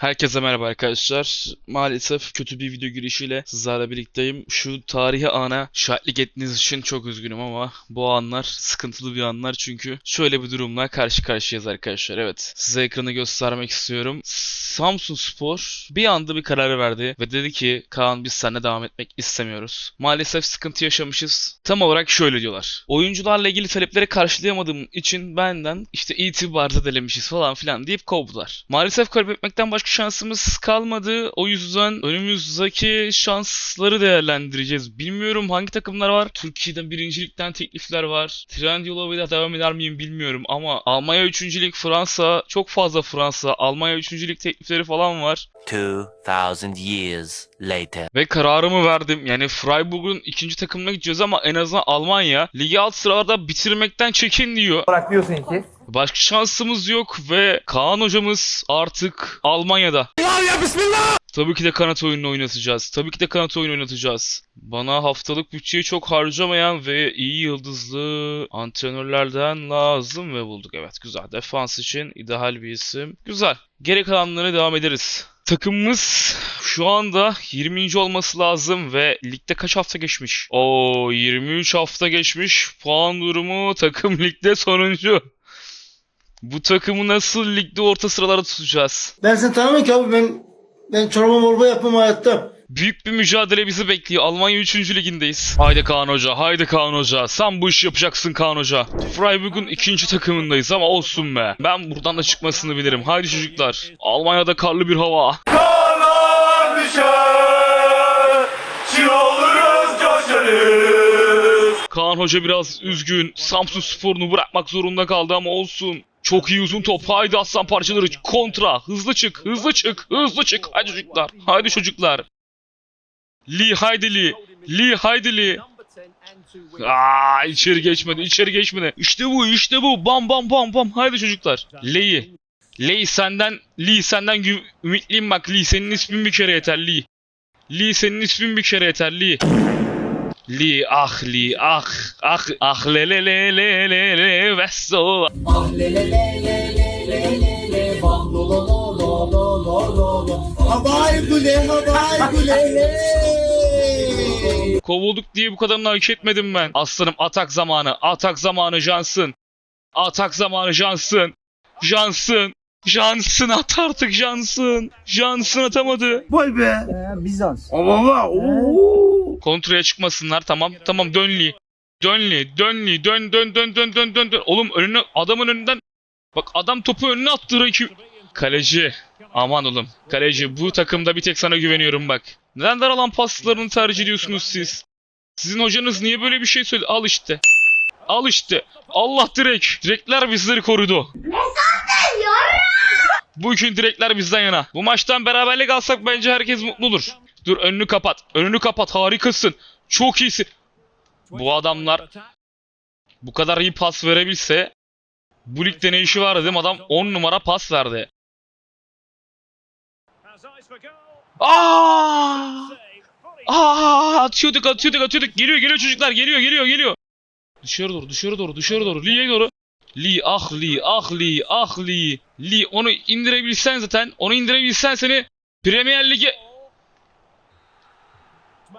Herkese merhaba arkadaşlar. Maalesef kötü bir video girişiyle sizlerle birlikteyim. Şu tarihi ana şahitlik ettiğiniz için çok üzgünüm ama bu anlar sıkıntılı bir anlar çünkü şöyle bir durumla karşı karşıyayız arkadaşlar. Evet size ekranı göstermek istiyorum. Samsun Spor bir anda bir karar verdi ve dedi ki Kaan biz seninle devam etmek istemiyoruz. Maalesef sıkıntı yaşamışız. Tam olarak şöyle diyorlar. Oyuncularla ilgili talepleri karşılayamadığım için benden işte itibarda delemişiz falan filan deyip kovdular. Maalesef kaybetmekten başka şansımız kalmadı. O yüzden önümüzdeki şansları değerlendireceğiz. Bilmiyorum hangi takımlar var. Türkiye'den birincilikten teklifler var. Trendyol'a devam eder miyim bilmiyorum ama Almanya 3. Lig, Fransa, çok fazla Fransa, Almanya 3. Lig teklifleri falan var. 2000 years later. Ve kararımı verdim. Yani Freiburg'un ikinci takımına gideceğiz ama en azından Almanya ligi alt sıralarda bitirmekten çekin diyor. olarak diyorsun ki Başka şansımız yok ve Kaan hocamız artık Almanya'da. Tabii ki de kanat oyununu oynatacağız. Tabii ki de kanat oyunu oynatacağız. Bana haftalık bütçeyi çok harcamayan ve iyi yıldızlı antrenörlerden lazım ve bulduk. Evet güzel. Defans için ideal bir isim. Güzel. Geri kalanlara devam ederiz. Takımımız şu anda 20. olması lazım ve ligde kaç hafta geçmiş? Oo 23 hafta geçmiş. Puan durumu takım ligde sonuncu. Bu takımı nasıl ligde orta sıralara tutacağız? Ben seni tanımıyorum ki abi ben ben çorba morba yapmam hayatta. Büyük bir mücadele bizi bekliyor. Almanya 3. ligindeyiz. Haydi Kaan Hoca, haydi Kaan Hoca. Sen bu işi yapacaksın Kaan Hoca. Freiburg'un ikinci takımındayız ama olsun be. Ben buradan da çıkmasını bilirim. Haydi çocuklar. Almanya'da karlı bir hava. Kaan Hoca biraz üzgün. Samsun Spor'unu bırakmak zorunda kaldı ama olsun. Çok iyi uzun top. Haydi aslan parçaları. Kontra. Hızlı çık. Hızlı çık. Hızlı çık. Haydi çocuklar. Haydi çocuklar. Lee haydi Lee. Lee haydi Lee. Aa içeri geçmedi. içeri geçmedi. İşte bu. işte bu. Bam bam bam bam. Haydi çocuklar. Lee'yi. Lee senden Lee senden ümitliyim bak Lee senin ismin bir kere yeter Lee. Lee senin ismin bir kere yeter Lee. Li ah li ah ah ah le le le le le le vesso. Havai gule havai gule. Kovulduk diye bu kadarını hak etmedim ben. Aslanım atak zamanı atak zamanı Johnson. Atak zamanı Johnson. Johnson. Johnson at artık Johnson. Johnson atamadı. Vay be. Bizans. Baba ooo. Kontraya çıkmasınlar tamam. Tamam dön Lee. Dön Lee. Dön. Dön dön dön dön dön dön. Oğlum önüne adamın önünden. Bak adam topu önüne attı rakip. Kaleci. Aman oğlum. Kaleci bu takımda bir tek sana güveniyorum bak. Neden dar alan paslarını tercih ediyorsunuz siz? Sizin hocanız niye böyle bir şey söyledi? Al işte. Al işte. Allah direk. Direkler bizleri korudu. Bugün direkler bizden yana. Bu maçtan beraberlik alsak bence herkes mutlu olur. Dur önünü kapat. Önünü kapat. Harikasın. Çok iyisin. Bu adamlar bu kadar iyi pas verebilse bu ligde ne işi var dedim adam 10 numara pas verdi. Aa! Aa! Atıyorduk atıyorduk atıyorduk. Geliyor geliyor çocuklar geliyor geliyor geliyor. Dışarı doğru dışarı doğru dışarı doğru. Lee'ye doğru. Lee ah Lee ah Lee ah Lee. Lee onu indirebilsen zaten onu indirebilsen seni Premier Lig'e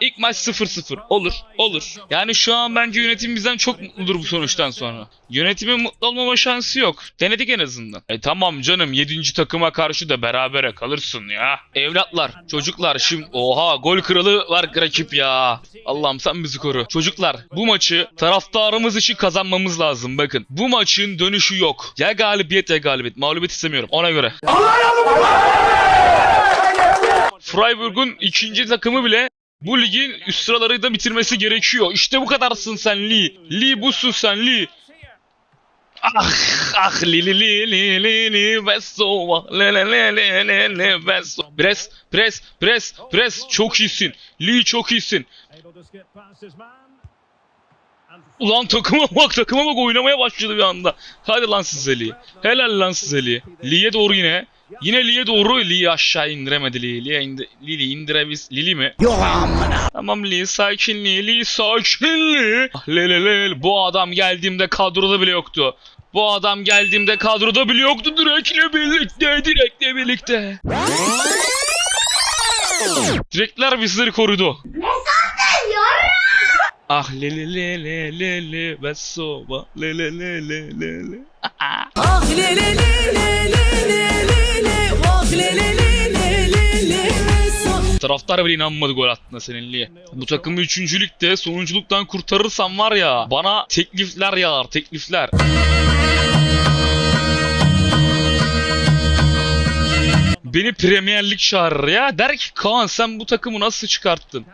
İlk maç 0-0. Olur, olur. Yani şu an bence yönetim bizden çok mutludur bu sonuçtan sonra. Yönetimin mutlu olmama şansı yok. Denedik en azından. E tamam canım 7. takıma karşı da berabere kalırsın ya. Evlatlar, çocuklar şimdi oha gol kralı var rakip ya. Allah'ım sen bizi koru. Çocuklar bu maçı taraftarımız için kazanmamız lazım bakın. Bu maçın dönüşü yok. Ya galibiyet ya galibiyet. Mağlubiyet istemiyorum ona göre. Freiburg'un ikinci takımı bile bu ligin üst sıraları da bitirmesi gerekiyor. İşte bu kadarsın sen Lee. Lee busun sen Lee. Ah ah li li li li li li Vesso le le le le le le Vesso Pres pres pres pres çok iyisin. Lee çok iyisin. Ulan takıma bak takıma bak. Oynamaya başladı bir anda. Hadi lan size Lee Helal lan size Lee Lee'ye doğru yine Yine Li'ye doğru. Li'yi aşağı indiremedi Li. Li'ye indi Lili indirebiz. Lili mi? Yok amına. Tamam Li sakin Li. Li. Ah, le, le, le. Bu adam geldiğimde kadroda bile yoktu. Bu adam geldiğimde kadroda bile yoktu. Direkle birlikte. Direkle birlikte. Direkler bizleri korudu. Ah le le le le le le ve soba le le le le le le. Ah le le le le le le. Taraftar bile inanmadı gol attığına seninliğe. Bu takımı üçüncülükte sonunculuktan kurtarırsam var ya bana teklifler yağar teklifler. Beni Premier Lig çağırır ya. Der ki Kaan sen bu takımı nasıl çıkarttın?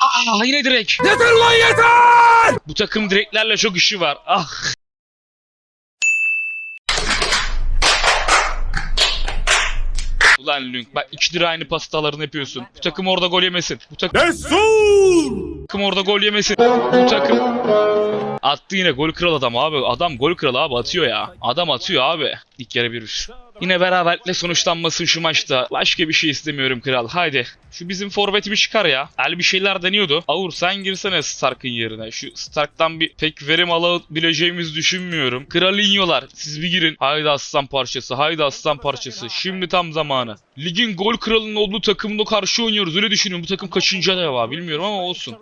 Aa yine direk. Yeter lan yeter! Bu takım direklerle çok işi var. Ah. Ulan Lünk bak 2 lira aynı pastalarını yapıyorsun. Bu takım orada gol yemesin. Bu takım... takım orada gol yemesin. Bu takım... Attı yine gol kral adam abi. Adam gol kralı abi atıyor ya. Adam atıyor abi. İlk yarı bir. Yine beraberlikle sonuçlanmasın şu maçta. Başka bir şey istemiyorum kral. Haydi. Şu bizim forveti bir çıkar ya. El bir şeyler deniyordu. Avur sen girsene Stark'ın yerine. Şu Stark'tan bir pek verim alabileceğimizi düşünmüyorum. Kralinyolar siz bir girin. Haydi aslan parçası. Haydi aslan parçası. Şimdi tam zamanı. Ligin gol kralının olduğu takımla karşı oynuyoruz. Öyle düşünüyorum. Bu takım kaçıncı adaya bilmiyorum ama olsun.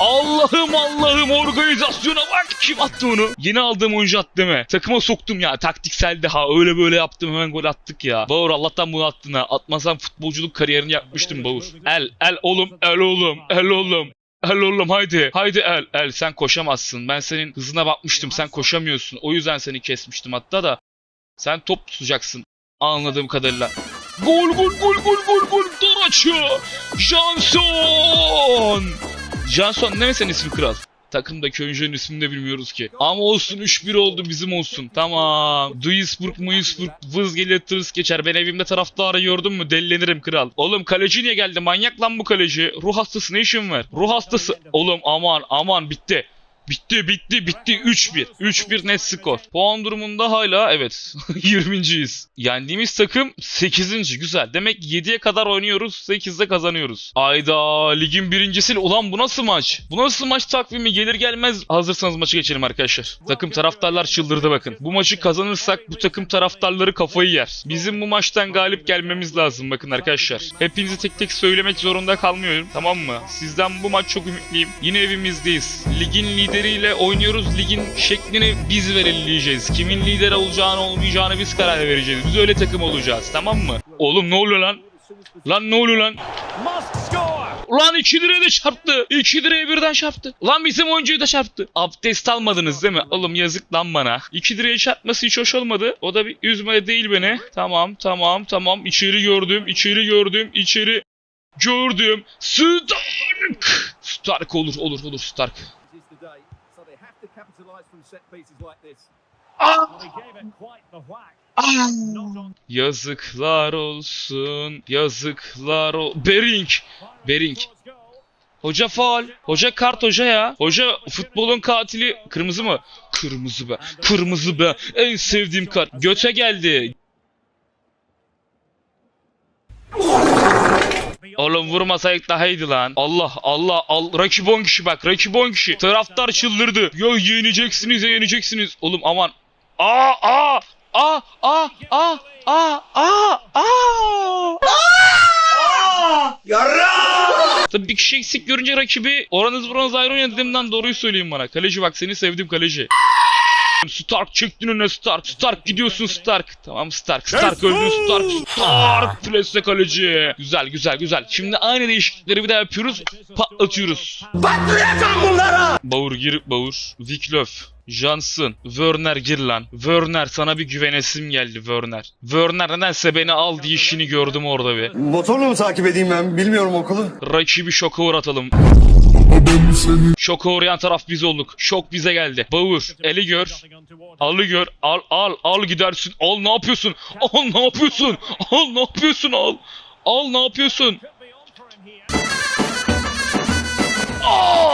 Allah'ım Allah'ım organizasyona bak kim attı onu? Yeni aldığım oyuncu attı mi? Takıma soktum ya taktiksel daha öyle böyle yaptım hemen gol attık ya. Bağır Allah'tan bunu attın ha. Atmasam futbolculuk kariyerini yapmıştım Bağır. El el oğlum el oğlum el oğlum. El oğlum haydi. Haydi el. El sen koşamazsın. Ben senin hızına bakmıştım. Sen koşamıyorsun. O yüzden seni kesmiştim hatta da. Sen top tutacaksın. Anladığım kadarıyla. Gol gol gol gol gol gol. Açıyor. Johnson. Johnson ne mi senin ismin kral? Takımdaki oyuncunun ismini de bilmiyoruz ki. Ama olsun 3-1 oldu bizim olsun. Tamam. Duisburg, Muisburg, vız gelir tırıs geçer. Ben evimde taraftarı gördün mü dellenirim kral. Oğlum kaleci niye geldi? Manyak lan bu kaleci. Ruh hastası ne işin var? Ruh hastası. Oğlum aman aman bitti. Bitti bitti bitti 3-1. 3-1 net skor. Puan durumunda hala evet 20.yiz. Yendiğimiz takım 8. güzel. Demek 7'ye kadar oynuyoruz 8'de kazanıyoruz. Ayda ligin birincisi. Ulan bu nasıl maç? Bu nasıl maç takvimi gelir gelmez hazırsanız maçı geçelim arkadaşlar. Takım taraftarlar çıldırdı bakın. Bu maçı kazanırsak bu takım taraftarları kafayı yer. Bizim bu maçtan galip gelmemiz lazım bakın arkadaşlar. Hepinizi tek tek söylemek zorunda kalmıyorum tamam mı? Sizden bu maç çok ümitliyim. Yine evimizdeyiz. Ligin lideriyle oynuyoruz. Ligin şeklini biz belirleyeceğiz. Kimin lider olacağını olmayacağını biz karar vereceğiz. Biz öyle takım olacağız tamam mı? Oğlum ne oluyor lan? Lan ne oluyor lan? Lan 2 liraya da çarptı. 2 liraya birden çarptı. Lan bizim oyuncuyu da çarptı. Abdest almadınız değil mi? Oğlum yazık lan bana. 2 liraya çarpması hiç hoş olmadı. O da bir üzme değil beni. Tamam tamam tamam. İçeri gördüm. içeri gördüm. içeri gördüm. Stark. Stark olur olur olur Stark. Yazıklar olsun. Yazıklar ol... Bering. Bering. Hoca faal. Hoca kart hoca ya. Hoca futbolun katili. Kırmızı mı? Kırmızı be. Kırmızı be. En sevdiğim kart. Göte geldi. Oğlum vurmasaydık daha iyiydi lan. Allah Allah al. Rakip 10 kişi bak. Rakip 10 kişi. Taraftar çıldırdı. Ya yeneceksiniz ya yeneceksiniz. Oğlum aman. Aa aa aa aa aa aa aa aa. Tabii bir kişi eksik görünce rakibi oranız buranız ayrı oynadı dedimden doğruyu söyleyeyim bana. Kaleci bak seni sevdim kaleci. Stark çektin önüne Stark. Stark gidiyorsun Stark. Tamam Stark. Stark öldü Stark. Stark. Plesle kaleci. Güzel güzel güzel. Şimdi aynı değişiklikleri bir daha yapıyoruz. Patlatıyoruz. Patlayacağım bunlara. Bauer gir Bauer. Wiklöf. Johnson, Werner gir lan. Werner sana bir güvenesim geldi Werner. Werner nedense beni al işini gördüm orada bir. Motorla mı takip edeyim ben? Bilmiyorum okulu. Rakibi şoka uğratalım. Şoka uğrayan taraf biz olduk. Şok bize geldi. Bağır, eli gör. Alı gör. Al al al gidersin. Al ne yapıyorsun? Al ne yapıyorsun? Al ne yapıyorsun? Al. Al ne yapıyorsun? could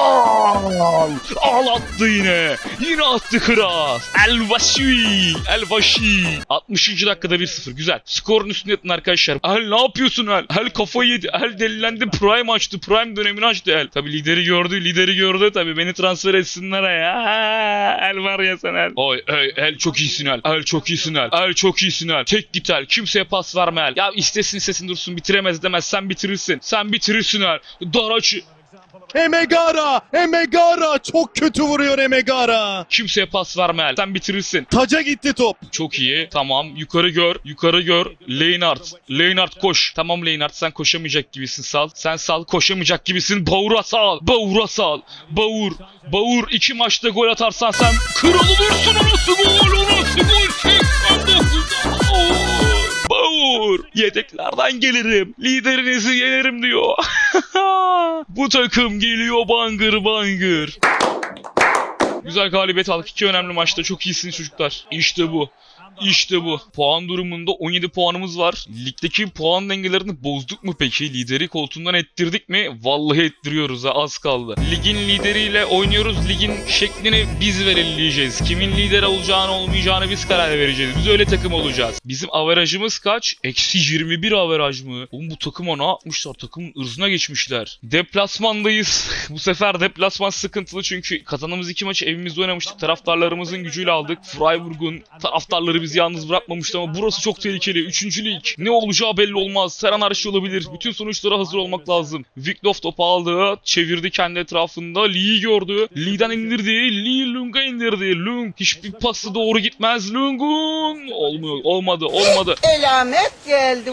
here. Aa! Ağlattı yine. Yine attı kral. El Vashi. El Vashi. 60. dakikada 1-0. Güzel. Skorun üstüne yatın arkadaşlar. El ne yapıyorsun El? El kafayı yedi. El delilendi. Prime açtı. Prime dönemini açtı El. Tabi lideri gördü. Lideri gördü. Tabi beni transfer etsinler ya. El var ya sen El. Oy ey El çok iyisin El. El çok iyisin El. El çok iyisin El. Tek git El. Kimseye pas verme El. Ya istesin istesin dursun bitiremez demez. Sen bitirirsin. Sen bitirirsin El. Dar açı. Emegara! Emegara! Çok kötü vuruyor Emegara. Kimseye pas verme El. Sen bitirirsin. Taca gitti top. Çok iyi. Tamam. Yukarı gör. Yukarı gör. Leynard. Leynard koş. Tamam Leynard sen koşamayacak gibisin sal. Sen sal. Koşamayacak gibisin. Bağur'a sal. Bağur'a sal. Bağur. Bağur. iki maçta gol atarsan sen kral olursun. Orası gol. Orası gol. Yedeklerden gelirim. Liderinizi yenerim diyor. Bu takım geliyor bangır bangır. Güzel galibiyet aldık. İki önemli maçta. Çok iyisiniz çocuklar. İşte bu. İşte bu. Puan durumunda 17 puanımız var. Ligdeki puan dengelerini bozduk mu peki? Lideri koltuğundan ettirdik mi? Vallahi ettiriyoruz ha az kaldı. Ligin lideriyle oynuyoruz. Ligin şeklini biz belirleyeceğiz. Kimin lider olacağını olmayacağını biz karar vereceğiz. Biz öyle takım olacağız. Bizim averajımız kaç? Eksi 21 averaj mı? Oğlum bu takıma ne yapmışlar? Takımın ırzına geçmişler. Deplasmandayız. bu sefer deplasman sıkıntılı çünkü kazanımız iki maçı evimizde oynamıştık. Taraftarlarımızın gücüyle aldık. Freiburg'un taraftarları bizi yalnız bırakmamıştı ama burası çok tehlikeli. Üçüncü lig. Ne olacağı belli olmaz. Her an her şey olabilir. Bütün sonuçlara hazır olmak lazım. Viklof topu aldı. Çevirdi kendi etrafında. Lee'yi gördü. Lee'den indirdi. Lee Lung'a indirdi. Lung hiçbir pası doğru gitmez. Lung'un. Olmuyor. Olmadı. Olmadı. Elamet geldi.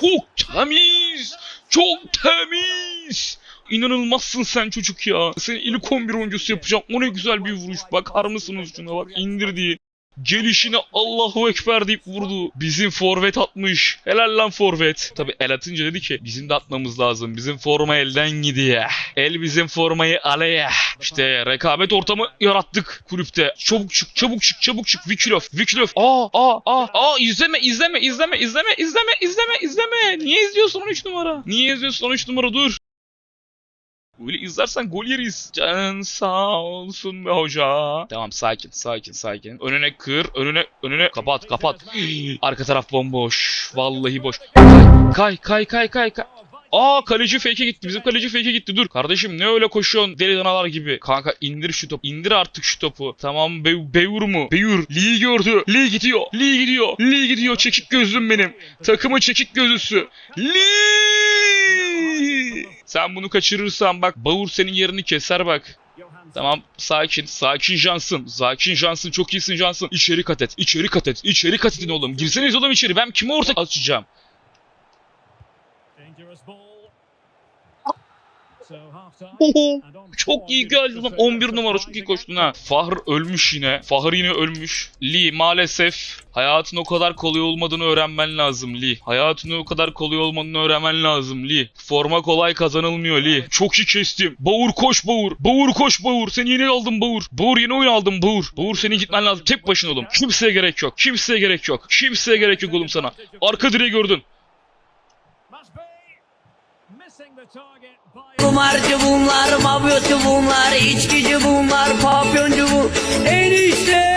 Çok temiz. Çok temiz. İnanılmazsın sen çocuk ya. Seni ilk 11 oyuncusu yapacağım. O ne güzel bir vuruş. Bakar mısınız şuna bak indirdi. Gelişine Allahu Ekber deyip vurdu. Bizim forvet atmış. Helal lan forvet. Tabi el atınca dedi ki bizim de atmamız lazım. Bizim forma elden gidiyor. El bizim formayı aleye. İşte rekabet ortamı yarattık kulüpte. Çabuk çık çabuk çık çabuk çık. Vikilov Vikilov. Aa aa aa aa izleme izleme izleme izleme izleme izleme izleme. Niye izliyorsun 13 numara? Niye izliyorsun 13 numara dur. Öyle izlersen gol yeriz. Canın sağ olsun be hoca. Tamam sakin sakin sakin. Önüne kır önüne önüne kapat kapat. Arka taraf bomboş. Vallahi boş. Kay kay kay kay kay. Aa kaleci fake'e gitti. Bizim kaleci fake'e gitti. Dur. Kardeşim ne öyle koşuyorsun deli danalar gibi. Kanka indir şu topu. İndir artık şu topu. Tamam Be Beyur mu? Beyur. Lee gördü. Lee gidiyor. Lee gidiyor. Lee gidiyor. Çekik gözlüm benim. Takımın çekik gözlüsü. Lee! Sen bunu kaçırırsan bak Bavur senin yerini keser bak. Tamam sakin sakin Johnson. Sakin Johnson çok iyisin Johnson. İçeri kat et. içeri kat et. İçeri kat edin oğlum. Girseniz oğlum içeri. Ben kime ortak açacağım? Çok iyi geldi lan. 11 numara çok iyi koştun ha. Fahr ölmüş yine. Fahr yine ölmüş. Lee maalesef hayatın o kadar kolay olmadığını öğrenmen lazım Lee. Hayatın o kadar kolay olmadığını öğrenmen lazım Lee. Forma kolay kazanılmıyor Lee. Çok iyi kestim. Bağur koş Bağur. Bağur koş Bağur. Seni yeni aldım Bağur. Bağur yeni oyun aldım Bağur. Bağur senin gitmen lazım. Tek başına oğlum. Kimseye gerek yok. Kimseye gerek yok. Kimseye gerek yok oğlum sana. Arka direği gördün. Kumarcı bunlar, mafyatı bunlar, içkici bunlar, papyoncu bu enişte.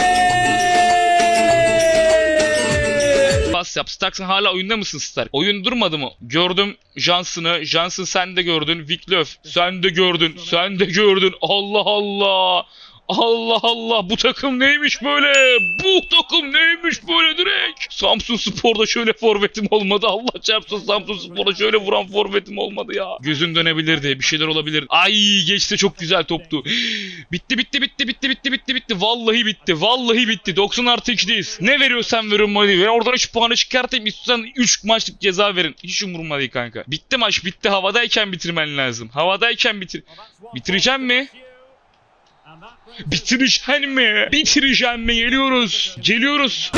Pas yap. Stark sen hala oyunda mısın Stark? Oyun durmadı mı? Gördüm Johnson'ı. Johnson sen de gördün. Wiklöf sen de gördün. Sen de gördün. Allah Allah. Allah Allah bu takım neymiş böyle? Bu takım neymiş? Samsun Spor'da şöyle forvetim olmadı. Allah çarpsın Samsun Spor'da şöyle vuran forvetim olmadı ya. Gözün dönebilirdi. Bir şeyler olabilir. Ay geçti çok güzel toptu. Bitti bitti bitti bitti bitti bitti bitti. Vallahi bitti. Vallahi bitti. 90 artı 2'deyiz. Ne veriyorsan verin hadi. Ben oradan 3 puanı çıkartayım. İstiyorsan 3 maçlık ceza verin. Hiç umurumda değil kanka. Bitti maç bitti. Havadayken bitirmen lazım. Havadayken bitir. Bitireceğim mi? Bitireceğim mi? Bitireceğim mi? Geliyoruz. Geliyoruz.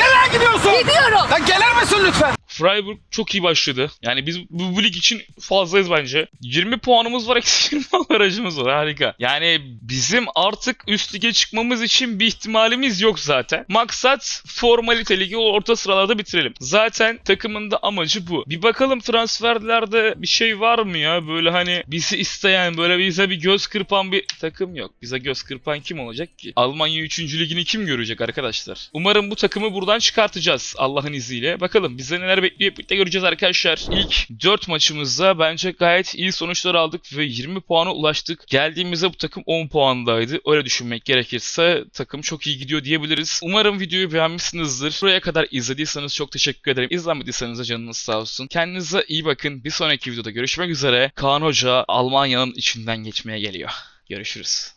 Lan gelir misin lütfen? Freiburg çok iyi başladı. Yani biz bu, bu lig için fazlayız bence. 20 puanımız var, eksi 20 averajımız var. Harika. Yani bizim artık üst lige çıkmamız için bir ihtimalimiz yok zaten. Maksat formalite ligi orta sıralarda bitirelim. Zaten takımın da amacı bu. Bir bakalım transferlerde bir şey var mı ya? Böyle hani bizi isteyen, böyle bize bir göz kırpan bir takım yok. Bize göz kırpan kim olacak ki? Almanya 3. ligini kim görecek arkadaşlar? Umarım bu takımı buradan çıkartacağız Allah'ın izniyle. Bakalım bize neler bekliyor hep birlikte göreceğiz arkadaşlar. İlk 4 maçımızda bence gayet iyi sonuçlar aldık ve 20 puana ulaştık. Geldiğimizde bu takım 10 puandaydı. Öyle düşünmek gerekirse takım çok iyi gidiyor diyebiliriz. Umarım videoyu beğenmişsinizdir. Buraya kadar izlediyseniz çok teşekkür ederim. İzlemediyseniz de canınız sağ olsun. Kendinize iyi bakın. Bir sonraki videoda görüşmek üzere. Kaan Hoca Almanya'nın içinden geçmeye geliyor. Görüşürüz.